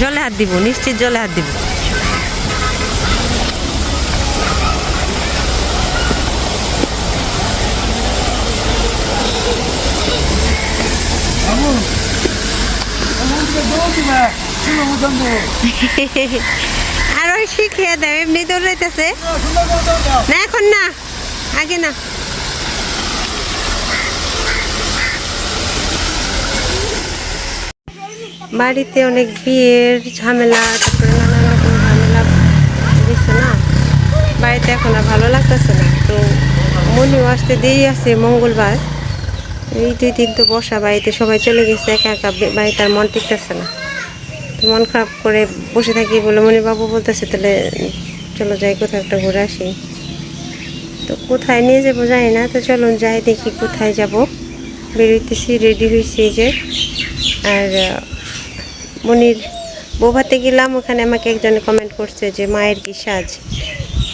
জলে হাত দিব, নিশ্চিত জলে হাত দিব। আর ওই শিখিয়ে দেয় এমনি দৌড়াইতেছে না, এখন না, আগে না। বাড়িতে অনেক বিয়ের ঝামেলা, তারপরে নানান রকম ঝামেলা দিচ্ছে না? বাড়িতে এখন আর ভালো লাগতেছে না। তো মনিও আসতে দেরি আছে মঙ্গলবার। এই দুই দিন তো বসা বাড়িতে সবাই চলে গেছে, একা একা বাড়িতে আর মন টিকতেছে না। তো মন খারাপ করে বসে থাকি বলে মনি বাবু বলতেছে, তাহলে চলো যাই, কোথাও একটা ঘুরে আসি। তো কোথায় নিয়ে যাব জানি না, তো চলুন যাই দেখি কোথায় যাব। বেরোইতেছি রেডি হয়েছি যে। আর মনির, বৌভাতে গেলাম, ওখানে আমাকে একজনে কমেন্ট করছে যে, মায়ের কি সাজ?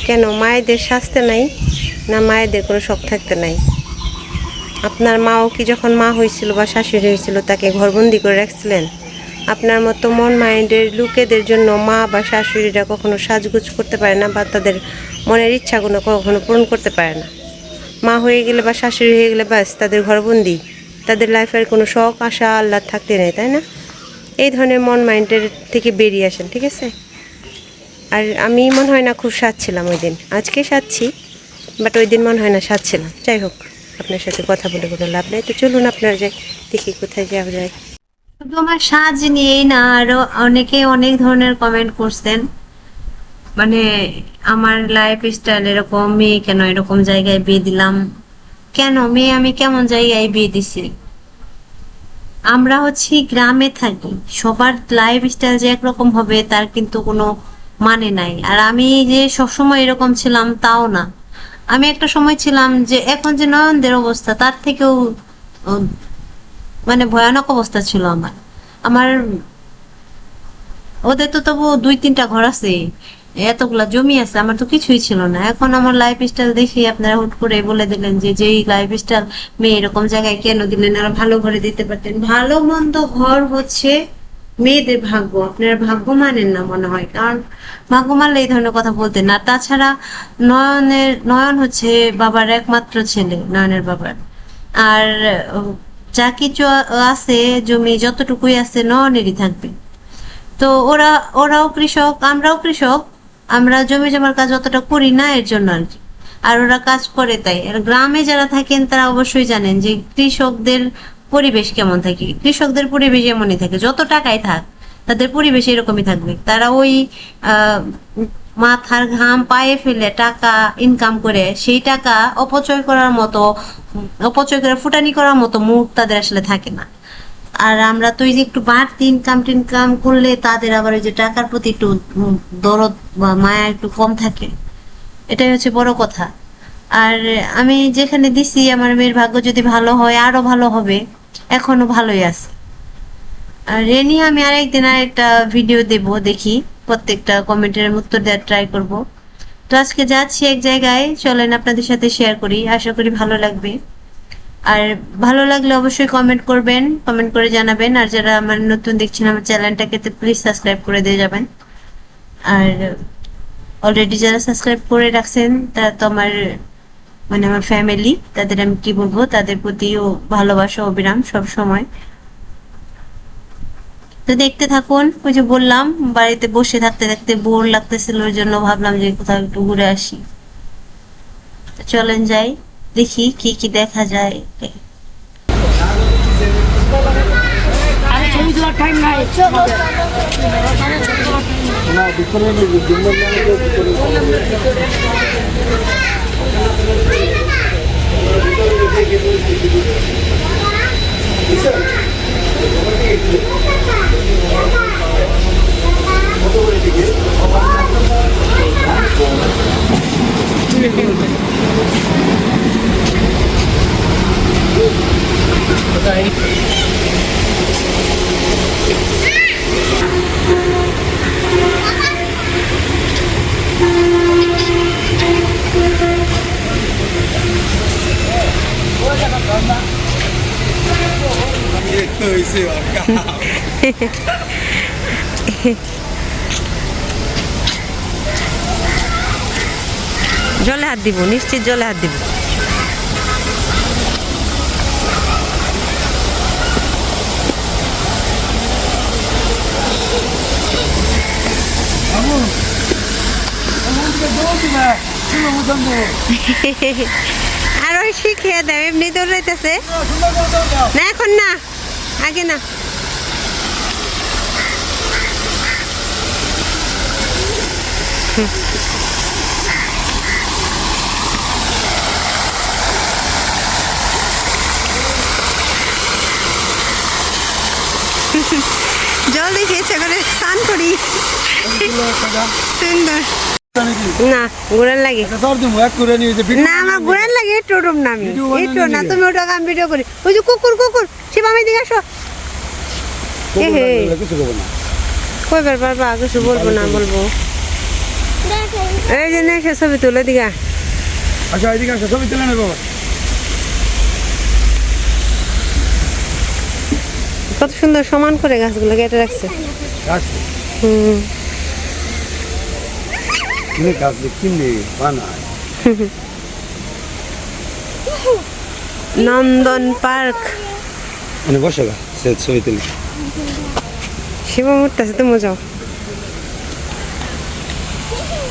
কেন? মায়েদের সাজতে নাই, না মায়েদের কোনো শখ থাকতে নাই। আপনার মাও কি যখন মা হয়েছিল বা শাশুড়ি হয়েছিল, তাকে ঘরবন্দি করে রাখছিলেন? আপনার মতো মন মাইন্ডের লোকেদের জন্য মা বা শাশুড়িরা কখনো সাজগুজ করতে পারে না বা তাদের মনের ইচ্ছাগুলো কখনো পূরণ করতে পারে না। মা হয়ে গেলে বা শাশুড়ি হয়ে গেলে ব্যাস, তাদের ঘরবন্দি, তাদের লাইফের কোনো শখ, আশা আল্লাহ থাকতে নেই, তাই না? এই ধরনের মন মাইন্ডের থেকে বেরিয়ে আসেন, ঠিক আছে? আর আমি মনে হয় না খুব সাজছিলাম ওই দিন। আজকে সাজছি বাট ওই দিন মনে হয় না সাজছিলাম। যাই হোক, আপনার সাথে কথা বলে কোনো লাভ নেই। তো চলুন আপনার যাই, দেখি কোথায় যাওয়া যায়। আমার সাজ নিয়েই না, আরও অনেকে অনেক ধরনের কমেন্ট করছেন। মানে আমার লাইফ স্টাইল এরকম, মেয়ে কেন এরকম জায়গায় বিয়ে দিলাম? কেন? মেয়ে আমি কেমন জায়গায় বিয়ে দিছি? আমরা হচ্ছি গ্রামে থাকি। সবার লাইফ স্টাইল যে একরকম হবে, তার কিন্তু কোনো মানে নাই। আর আমি যে সবসময় এরকম ছিলাম, তাও না। আমি একটা সময় ছিলাম যে, এখন যে নয়নদের অবস্থা, তার থেকেও মানে ভয়ানক অবস্থা ছিল আমার। আমার, ওদের তো তবু দুই তিনটা ঘর আছে। এতগুলা জমি আছে, আমার তো কিছুই ছিল না। এখন আমার লাইফ স্টাইল দেখে আপনারা হুট করে বলে দিলেন যে যেই লাইফ স্টাইল মেয়ে এরকম জায়গায় কেন দিলেন? আর ভালো ঘরে দিতে পারতেন। ভালো মন্দ ঘর হচ্ছে মেয়েদের ভাগ্য। আপনারা ভাগ্য মানেন না মনে হয়। কারণ ভাগ্য মানলে এই ধরনের কথা বলতেন না। তাছাড়া নয়নের, নয়ন হচ্ছে বাবার একমাত্র ছেলে, নয়নের বাবার। আর যা কিছু আছে, জমি যতটুকুই আছে নয়নেরই থাকবে। তো ওরা, ওরাও কৃষক, আমরাও কৃষক। আমরা জমি জমার কাজ অতটা করি না, এর জন্য আর কি। আর ওরা কাজ করে তাই। আর গ্রামে যারা থাকেন, তারা অবশ্যই জানেন যে কৃষকদের পরিবেশ কেমন থাকে। কৃষকদের পরিবেশ এমনই থাকে, যত টাকাই থাক, তাদের পরিবেশ এরকমই থাকবে। তারা ওই মাথার ঘাম পায়ে ফেলে টাকা ইনকাম করে, সেই টাকা অপচয় করার মতো, অপচয় করে, ফুটানি করার মতো মুখ তাদের আসলে থাকে না। আর আমরা তো ওই যে একটু বাড়তি ইনকাম টিনকাম করলে তাদের আবার ওই যে টাকার প্রতি একটু দরদ বা মায়া একটু কম থাকে। এটাই হচ্ছে বড় কথা। আর আমি যেখানে দিছি, আমার মেয়ের ভাগ্য যদি ভালো হয়, আরও ভালো হবে। এখনও ভালোই আছে। আর এ নিয়ে আমি আরেকদিন আরেকটা ভিডিও দেব, দেখি। প্রত্যেকটা কমেন্টের উত্তর দেওয়ার ট্রাই করব। তো আজকে যাচ্ছি এক জায়গায়। চলেন আপনাদের সাথে শেয়ার করি। আশা করি ভালো লাগবে। আর ভালো লাগলে অবশ্যই কমেন্ট করবেন কমেন্ট করে জানাবেন, আর যারা আমার নতুন দেখছেন আমার চ্যানেলটাকে তো প্লিজ সাবস্ক্রাইব করে দিয়ে যাবেন। আর অলরেডি যারা সাবস্ক্রাইব করে রাখছেন, তারা তো আমার মানে আমার ফ্যামিলি তাদের আমি কি বলব, তাদের প্রতিও ভালোবাসা, অবিরাম সব সময় তো দেখতে থাকুন, ওই যে বললাম, বাড়িতে বসে থাকতে থাকতে বোর লাগতেছিল, ওই জন্য ভাবলাম যে কোথাও একটু ঘুরে আসি। চলেন যাই। দেখি কি কি দেখা যায়। জলে হাত দিব, নিশ্চিত জলে হাত দিব। আর ওই শিখিয়ে দেয় এমনি দৌড়াইতেছে না, এখন না, আগে না। জল দেখে ইচ্ছে করে স্নান করি। সুন্দর না ঘোরার লাগে। না আমার ঘোরার লাগে ওরম না আমি। বানানোর না তুমি ওটা আমি ভিডিও করি। ওই যে কুকুর কুকুর শিবামি দিকে আসো। কিছু করব না। কিছু বলব না বলব। এই যে না ছবি তুলে দিঘা আচ্ছা এদিকে আসো ছবি তুলে নেব। কত সুন্দর সমান করে গাছগুলো কেটে রাখছে। হুম। গাছ কিনে বানায়। নন্দন পার্ক। মানে বসে গা সে ছবি তুলে। আছে তো তুমি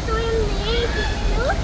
人に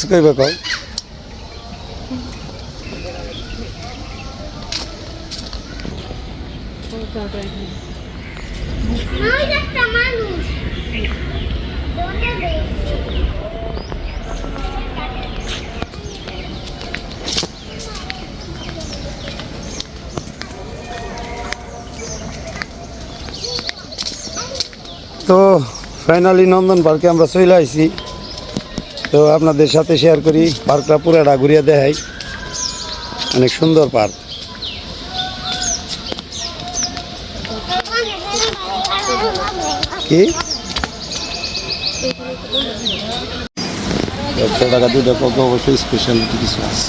কিছু কইবে দে তো ফাইনালি নন্দন পার্কে আমরা চলে আইছি। তো আপনাদের সাথে শেয়ার করি, পার্কটা পুরাটা ঘুরিয়ে দেখাই। অনেক সুন্দর পার্ক। কি? একশো টাকা অবশ্যই স্পেশালিটি কিছু আছে।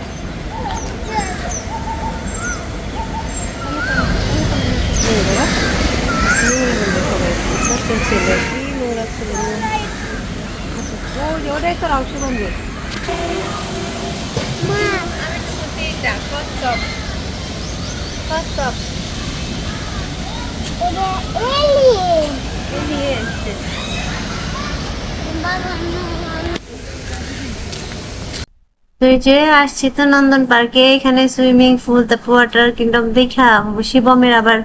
ছেলে কি নোরা ছেলে। ওটাই তো রাউসে বন্ধু মা ওটা এলি বাবা না তো এই যে আসছি তো নন্দন পার্কে, এখানে সুইমিং পুল তারপর ওয়াটার কিংডম দেখা শিবমের আবার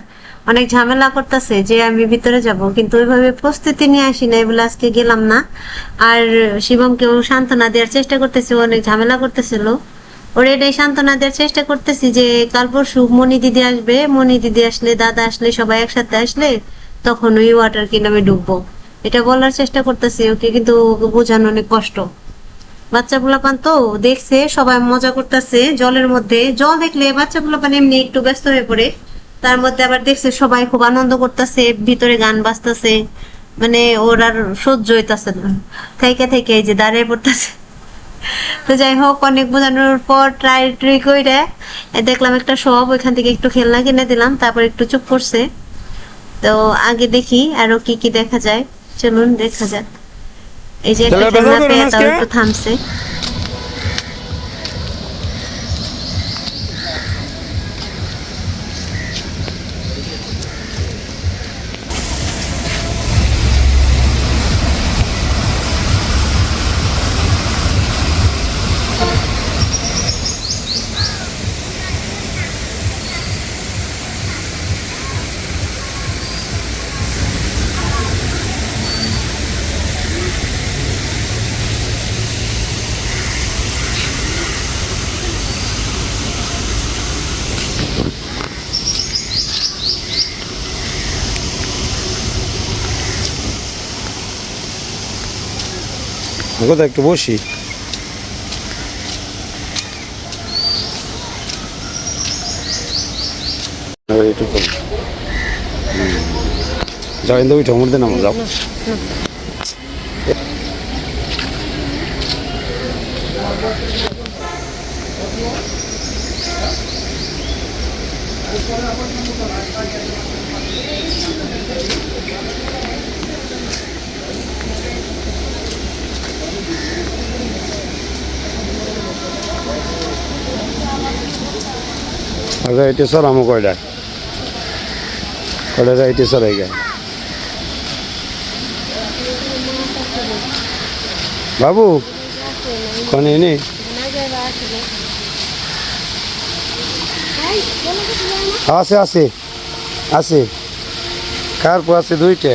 অনেক ঝামেলা করতেছে যে আমি ভিতরে যাব, কিন্তু ওইভাবে প্রস্তুতি নিয়ে আসি না বলে আজকে গেলাম না। আর শিবমকেও সান্ত্বনা দেওয়ার চেষ্টা করতেছে অনেক ঝামেলা করতেছিল। ওর এটাই সান্ত্বনা দেওয়ার চেষ্টা করতেছি যে কাল পরশু মনি দিদি আসবে মনি দিদি আসলে, দাদা আসলে, সবাই একসাথে আসলে তখন ওই ওয়াটার কিংডমে ডুববো। এটা বলার চেষ্টা করতেছি ওকে, কিন্তু ওকে বোঝানো অনেক কষ্ট। বাচ্চা পোলাপান তো দেখছে, সবাই মজা করতেছে, জলের মধ্যে। জল দেখলে বাচ্চা পোলাপান এমনি একটু ব্যস্ত হয়ে পড়ে। তার মধ্যে আবার দেখছে সবাই খুব আনন্দ করতেছে ভিতরে গান বাজতেছে মানে ওর আর সহ্য হইতাছে না। থেকে থেকে এই যে দাঁড়িয়ে পড়তেছে। তো যাই হোক অনেক বোঝানোর পর ট্রাই ট্রি করে দেখলাম একটা সব ওইখান থেকে একটু খেলনা কিনে দিলাম তারপর একটু চুপ করছে। তো আগে দেখি আরও কি কি দেখা যায়। চলুন দেখা যাক। এই যে একটা তাহলে খেলনা পেয়ে তাও একটু থামছে। কোথায় একটু বসি। যাও ইন্দু উঠো মধ্যে নামো যাও। আগে এটি সরামো কয়টা? কয়টা এটি সরাই গে বাবু কনে নি আছে আছে আছে। কার আছে? দুইটা।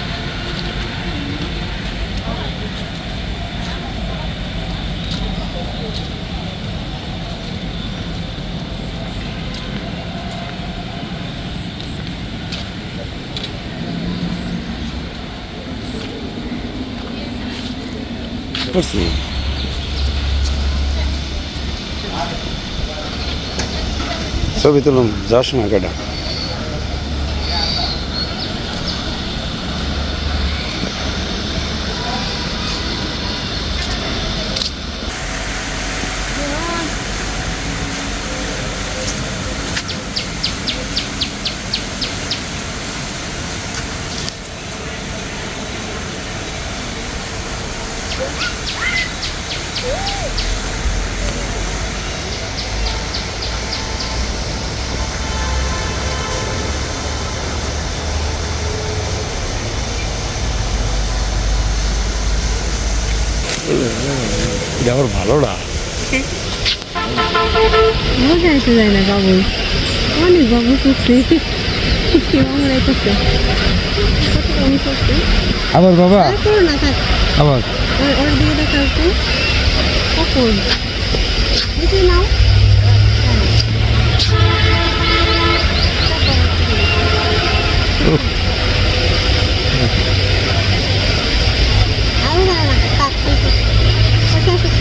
করছি। ছবি তুলুম যাওয়ার সময় কয়টা এটা আমার ভালো না বুঝাইতে যায় না বাবু অনেক বাবু করছে। আবার বাবা? আবার? ওর দিকে দেখাও তো কখন নাও।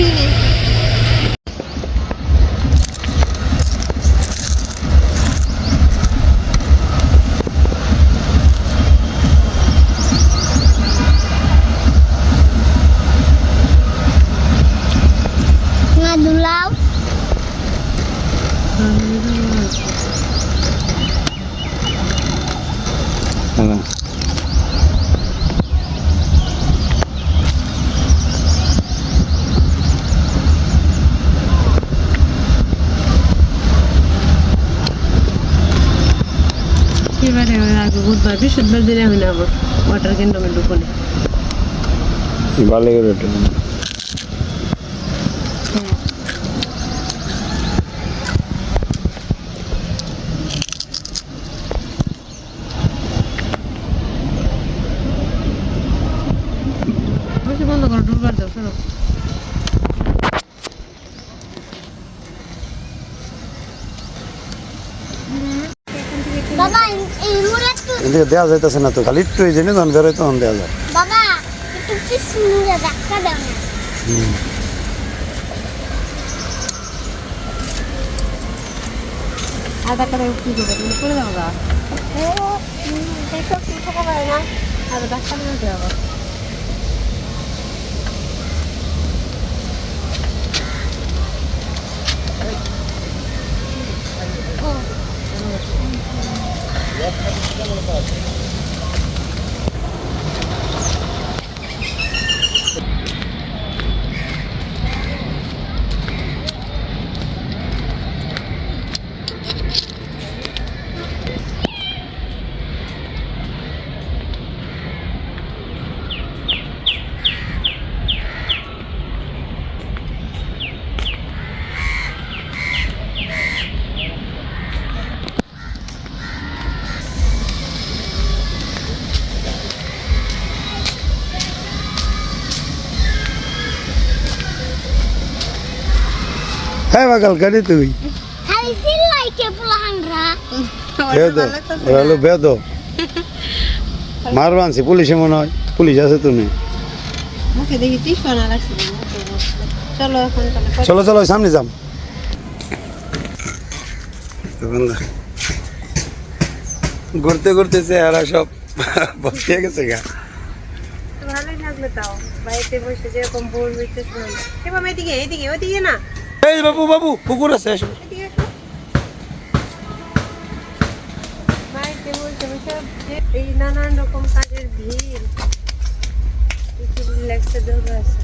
ওটা বৃহস্পতিবার দিনে হবে না আমার ওয়াটার কিংডমের দোকানে ভালো করে ওঠে। বসে বন্ধ করো ডুববার দাও শোনো বাবা এই মুড়ে এদিকে দেওয়া যাইতেছে না তো খালি একটু এই জন্য তখন বেরোয় তখন দেওয়া যায়। বাবা একটু মুড়ে ধাক্কা দাও না। আধা করে কি করবে? তুমি করে দাও হুম, দেখো কি থাকা না। আর ডাক্তার না দেওয়া Yeah, I'm just gonna go হ্যাঁ বাকাল কাটি তুই হলো বেদ মার বানছি পুলিশে মনে হয় পুলিশ আছে তুমি চলো চলো সামনে যাম ঘুরতে ঘুরতে চেহারা সব বসিয়ে গেছে গা ভালোই লাগল তাও বাড়িতে বসে যেরকম বোর হইতেছিলাম এবার এদিকে এদিকে ওদিকে না এই বাবু বাবু পুকুর আছে এসো এই নানান রকম কাজের ভিড়। একটু রিল্যাক্সের দরকার আছে।